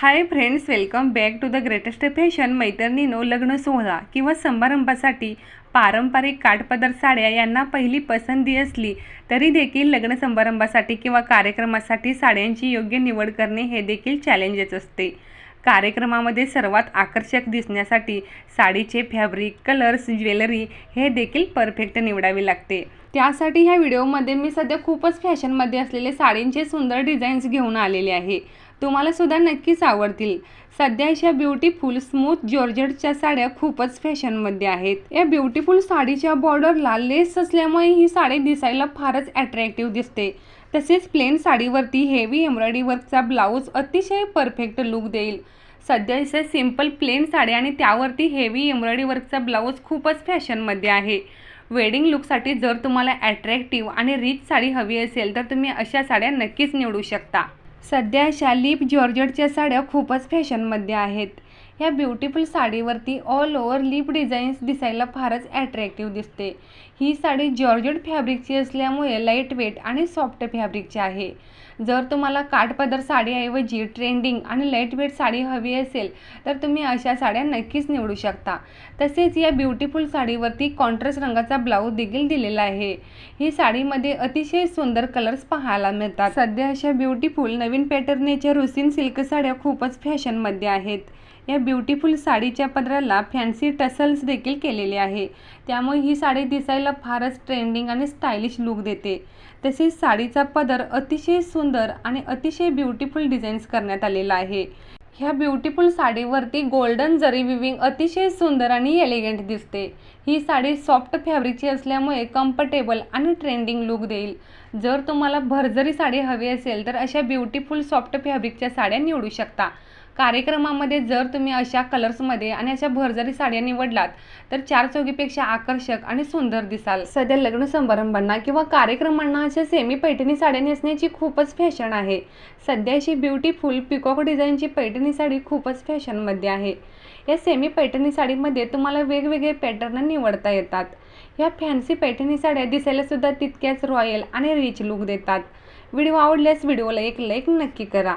Hi friends welcome back to the greatest fashion मैत्रिणीनो लग्न सोहळा किंवा समारंभासाठी पारंपरिक काठपदर साड्या यांना पहिली पसंती असली तरी देखील लग्न समारंभासाठी किंवा कार्यक्रमासाठी साड्यांची योग्य निवड करणे हे देखील चॅलेंजेस असते. कार्यक्रमामध्ये सर्वात आकर्षक दिसण्यासाठी साडीचे फॅब्रिक कलर्स ज्वेलरी हे देखील परफेक्ट निवडावे लागते. त्यासाठी ह्या व्हिडिओमध्ये मी सध्या खूपच फॅशनमध्ये असलेले साडींचे सुंदर डिझाईन्स घेऊन आलेले आहे. तुम्हाला सुद्धा नक्कीच आवडतील. सध्या अशा ब्युटीफुल स्मूथ जॉर्जेटच्या साड्या खूपच फॅशनमध्ये आहेत. या ब्युटीफुल साडीच्या बॉर्डरला लेस असल्यामुळे ही साडी दिसायला फारच अट्रॅक्टिव्ह दिसते. तसेच प्लेन साडीवरती हेवी एम्ब्रॉयडरी वर्कचा ब्लाऊज अतिशय परफेक्ट लुक देईल. सध्या इथे सिंपल प्लेन साडी आणि त्यावरती हेवी एम्ब्रॉयडरी वर्कचा ब्लाऊज खूपच फॅशनमध्ये आहे. वेडिंग लुकसाठी जर तुम्हाला ॲट्रॅक्टिव्ह आणि रिच साडी हवी असेल तर तुम्ही अशा साड्या नक्कीच निवडू शकता. सध्या अशा लिप जॉर्जटच्या साड्या खूपच फॅशनमध्ये आहेत. ह्या ब्युटिफुल साडीवरती ऑल ओव्हर लिप डिझाईन्स दिसायला फारच ॲट्रॅक्टिव्ह दिसते. ही साडी जॉर्जट फॅब्रिकची असल्यामुळे लाइट वेट आणि सॉफ्ट फॅब्रिकची आहे. जर तुम्हाला काठपदर साडीऐवजी ट्रेंडिंग आणि लाइट वेट साडी हवी असेल तर तुम्ही अशा साड्या नक्कीच निवडू शकता. तसेच या ब्युटिफुल साडीवरती कॉन्ट्रास्ट रंगाचा ब्लाऊज देखील दिलेला आहे. ही साडीमध्ये अतिशय सुंदर कलर्स पाहायला मिळतात. सध्या अशा ब्युटिफुल नवीन पॅटर्नेच्या रुसीन सिल्क साड्या खूपच फॅशनमध्ये आहेत. या ब्युटिफुल साडीच्या पदराला फॅन्सी टसल्स देखील केलेले आहे. त्यामुळे ही साडी दिसायला फारच ट्रेंडिंग आणि स्टायलिश लुक देते. तसेच साडीचा पदर अतिशय सुंदर आणि अतिशय ब्युटिफुल डिझाईन्स करण्यात आलेला आहे. ह्या ब्युटिफुल साडीवरती गोल्डन जरी विविंग अतिशय सुंदर आणि एलिगंट दिसते. ही साडी सॉफ्ट फॅब्रिकची असल्यामुळे कम्फर्टेबल आणि ट्रेंडिंग लुक देईल. जर तुम्हाला भरजरी साडी हवी असेल तर अशा ब्युटिफुल सॉफ्ट फॅब्रिकच्या साड्या निवडू शकता. कार्यक्रमामध्ये जर तुम्ही अशा कलर्समध्ये आणि अशा भरजरी साड्या निवडलात तर चार चौकीपेक्षा आकर्षक आणि सुंदर दिसाल. सध्या लग्न समारंभांना किंवा कार्यक्रमांना अशा सेमी पैठणी साड्या नेसण्याची खूपच फॅशन आहे. सध्या अशी ब्युटीफुल पिकॉक डिझाईनची पैठणी साडी खूपच फॅशनमध्ये आहे. या सेमी पैठणी साडीमध्ये तुम्हाला वेगवेगळे पॅटर्न निवडता येतात. या फॅन्सी पैठणी साड्या दिसायलासुद्धा तितक्याच रॉयल आणि रिच लुक देतात. व्हिडिओ आवडल्यास व्हिडिओला एक लाईक नक्की करा.